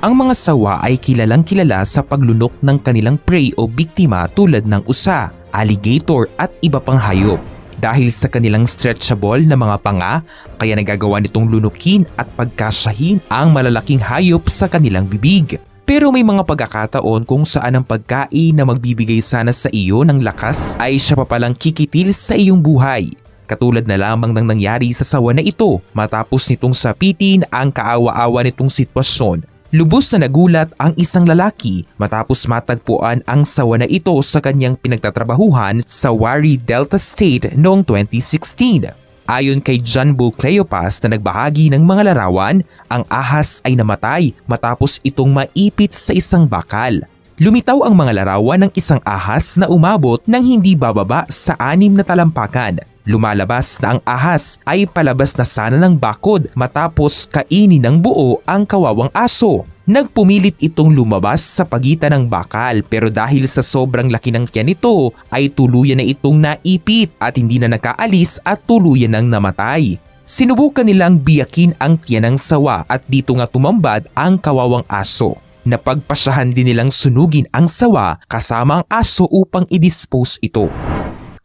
Ang mga sawa ay kilalang kilala sa paglunok ng kanilang prey o biktima tulad ng usa, alligator at iba pang hayop. Dahil sa kanilang stretchable na mga panga, kaya nagagawa nitong lunukin at pagkasyahin ang malalaking hayop sa kanilang bibig. Pero may mga pagkakataon kung saan ang pagkain na magbibigay sana sa iyo ng lakas ay siya pa palang kikitil sa iyong buhay. Katulad na lamang ng nangyari sa sawa na ito matapos nitong sapitin ang kaawa-awa nitong sitwasyon. Lubos na nagulat ang isang lalaki matapos matagpuan ang sawa na ito sa kanyang pinagtatrabahuhan sa Wari Delta State noong 2016. Ayon kay John Bo Cleopas na nagbahagi ng mga larawan, ang ahas ay namatay matapos itong maipit sa isang bakal. Lumitaw ang mga larawan ng isang ahas na umabot ng hindi bababa sa anim na talampakan. Lumalabas na ang ahas ay palabas na sana ng bakod matapos kainin ng buo ang kawawang aso. Nagpumilit itong lumabas sa pagitan ng bakal pero dahil sa sobrang laki ng tiyan nito ay tuluyan na itong naipit at hindi na nakaalis at tuluyan nang namatay. Sinubukan nilang biyakin ang tiyan ng sawa at dito nga tumambad ang kawawang aso. Napagpasyahan din nilang sunugin ang sawa kasama ang aso upang i-dispose ito.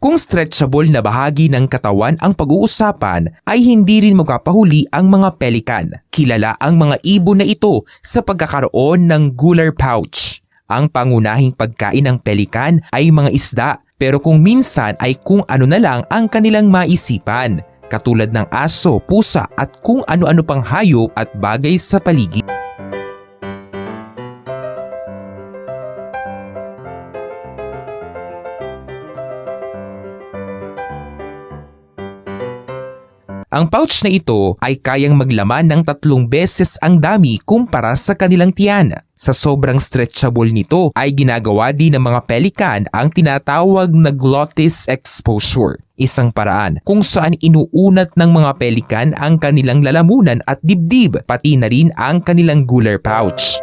Kung stretchable na bahagi ng katawan ang pag-uusapan ay hindi rin magpapahuli ang mga pelikan. Kilala ang mga ibon na ito sa pagkakaroon ng gular pouch. Ang pangunahing pagkain ng pelikan ay mga isda pero kung minsan ay kung ano na lang ang kanilang maisipan katulad ng aso, pusa at kung ano-ano pang hayop at bagay sa paligid. Ang pouch na ito ay kayang maglaman ng tatlong beses ang dami kumpara sa kanilang tiyan. Sa sobrang stretchable nito ay ginagawa din ng mga pelikan ang tinatawag na glottis exposure. Isang paraan kung saan inuunat ng mga pelikan ang kanilang lalamunan at dibdib pati na rin ang kanilang gular pouch.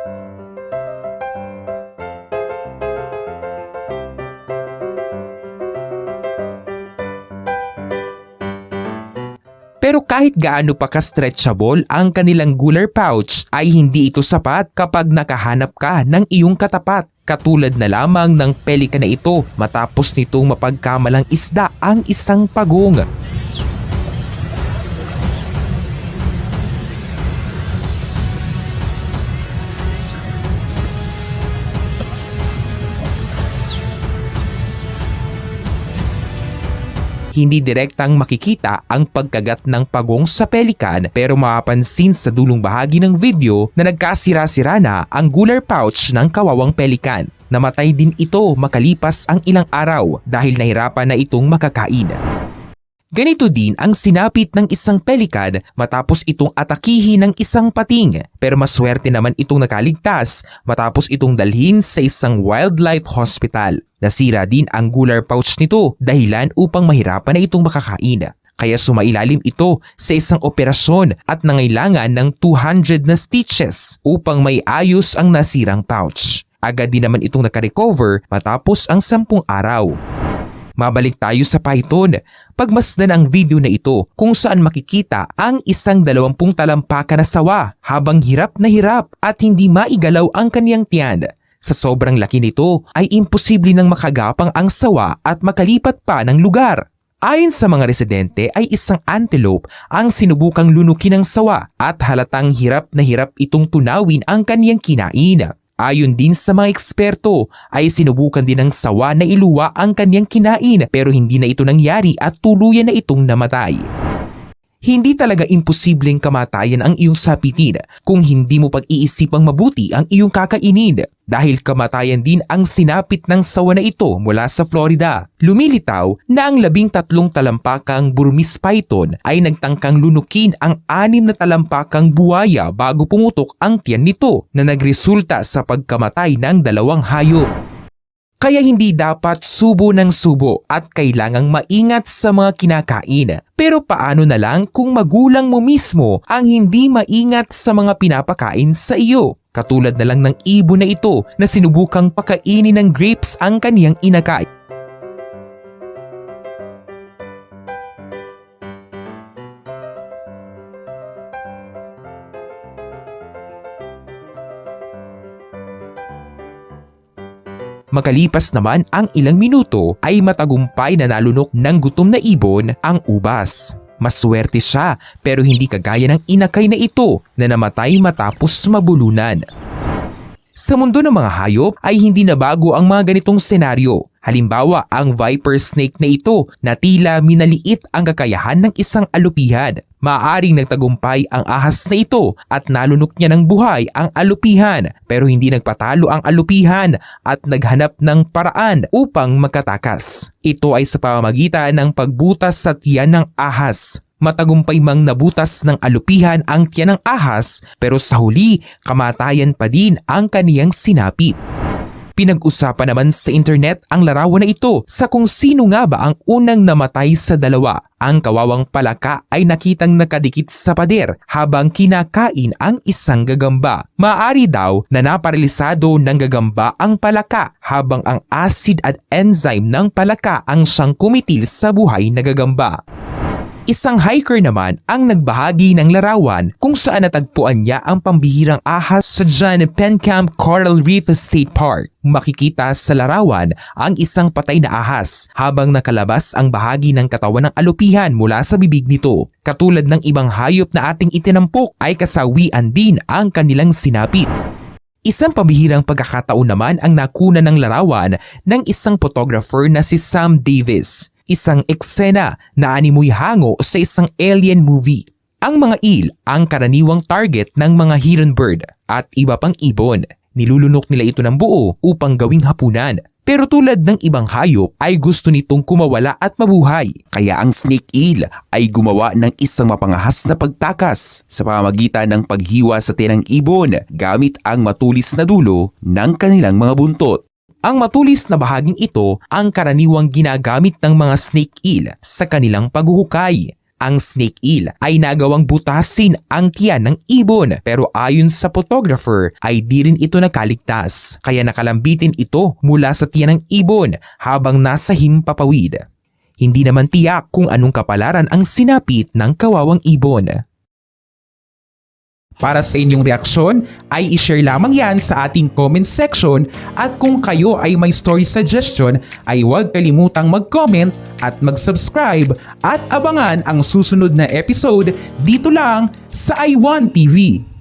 Pero kahit gaano pa ka-stretchable ang kanilang gular pouch ay hindi ito sapat kapag nakahanap ka ng iyong katapat. Katulad na lamang ng pelika na ito matapos nitong mapagkamalang isda ang isang pagong. Hindi direktang makikita ang pagkagat ng pagong sa pelikan pero mapapansin sa dulong bahagi ng video na nagkasira-sira na ang gular pouch ng kawawang pelikan. Namatay din ito makalipas ang ilang araw dahil nahirapan na itong makakain. Ganito din ang sinapit ng isang pelikan matapos itong atakihin ng isang pating pero maswerte naman itong nakaligtas matapos itong dalhin sa isang wildlife hospital. Nasira din ang gular pouch nito dahilan upang mahirapan na itong makakain. Kaya sumailalim ito sa isang operasyon at nangailangan ng 200 na stitches upang may ayos ang nasirang pouch. Agad din naman itong nakarecover matapos ang sampung araw. Mabalik tayo sa Python. Pagmasdan ang video na ito kung saan makikita ang isang dalawampung talampaka na sawa habang hirap na hirap at hindi maigalaw ang kaniyang tiyan. Sa sobrang laki nito ay imposible nang makagapang ang sawa at makalipat pa ng lugar. Ayon sa mga residente ay isang antelope ang sinubukang lunukin ng sawa at halatang hirap na hirap itong tunawin ang kaniyang kinain. Ayon din sa mga eksperto ay sinubukan din ng sawa na iluwa ang kanyang kinain pero hindi na ito nangyari at tuluyan na itong namatay. Hindi talaga imposibleng kamatayan ang iyong sapitin kung hindi mo pag-iisipang mabuti ang iyong kakainin dahil kamatayan din ang sinapit ng sawa na ito mula sa Florida. Lumilitaw na ang labing tatlong talampakang Burmese python ay nagtangkang lunukin ang anim na talampakang buwaya bago pumutok ang tiyan nito na nagresulta sa pagkamatay ng dalawang hayop. Kaya hindi dapat subo ng subo at kailangang maingat sa mga kinakain. Pero paano na lang kung magulang mo mismo ang hindi maingat sa mga pinapakain sa iyo? Katulad na lang ng ibon na ito na sinubukang pakainin ng grapes ang kaniyang inakain. Makalipas naman ang ilang minuto ay matagumpay na nalunok ng gutom na ibon ang ubas. Maswerte siya pero hindi kagaya ng inakay na ito na namatay matapos mabulunan. Sa mundo ng mga hayop ay hindi na bago ang mga ganitong senaryo. Halimbawa, ang viper snake na ito na tila minaliit ang kakayahan ng isang alupihan. Maaring nagtagumpay ang ahas na ito at nalunok niya ng buhay ang alupihan pero hindi nagpatalo ang alupihan at naghanap ng paraan upang magkatakas. Ito ay sa pamamagitan ng pagbutas sa tiyan ng ahas. Matagumpay mang nabutas ng alupihan ang tiyan ng ahas pero sa huli kamatayan pa din ang kaniyang sinapit. Pinag-usapan naman sa internet ang larawan na ito sa kung sino nga ba ang unang namatay sa dalawa. Ang kawawang palaka ay nakitang nakadikit sa pader habang kinakain ang isang gagamba. Maari daw na naparalisado ng gagamba ang palaka habang ang acid at enzyme ng palaka ang siyang kumitil sa buhay na gagamba. Isang hiker naman ang nagbahagi ng larawan kung saan natagpuan niya ang pambihirang ahas sa John Pencamp Coral Reef State Park. Makikita sa larawan ang isang patay na ahas habang nakalabas ang bahagi ng katawan ng alupihan mula sa bibig nito. Katulad ng ibang hayop na ating itinampok ay kasawian din ang kanilang sinapit. Isang pambihirang pagkakataon naman ang nakuna ng larawan ng isang photographer na si Sam Davis isang eksena na animoy hango sa isang alien movie. Ang mga eel ang karaniwang target ng mga heron bird at iba pang ibon. Nilulunok nila ito ng buo upang gawing hapunan. Pero tulad ng ibang hayop ay gusto nitong kumawala at mabuhay. Kaya ang snake eel ay gumawa ng isang mapangahas na pagtakas sa pamamagitan ng paghiwa sa tinang ibon gamit ang matulis na dulo ng kanilang mga buntot. Ang matulis na bahaging ito ang karaniwang ginagamit ng mga snake eel sa kanilang paghuhukay. Ang snake eel ay nagawang butasin ang tiyan ng ibon pero ayon sa photographer ay di rin ito nakaligtas kaya nakalambitin ito mula sa tiyan ng ibon habang nasa himpapawid. Hindi naman tiyak kung anong kapalaran ang sinapit ng kawawang ibon. Para sa inyong reaksyon ay ishare lamang yan sa ating comment section at kung kayo ay may story suggestion ay huwag kalimutang mag-comment at mag-subscribe at abangan ang susunod na episode dito lang sa i1 TV.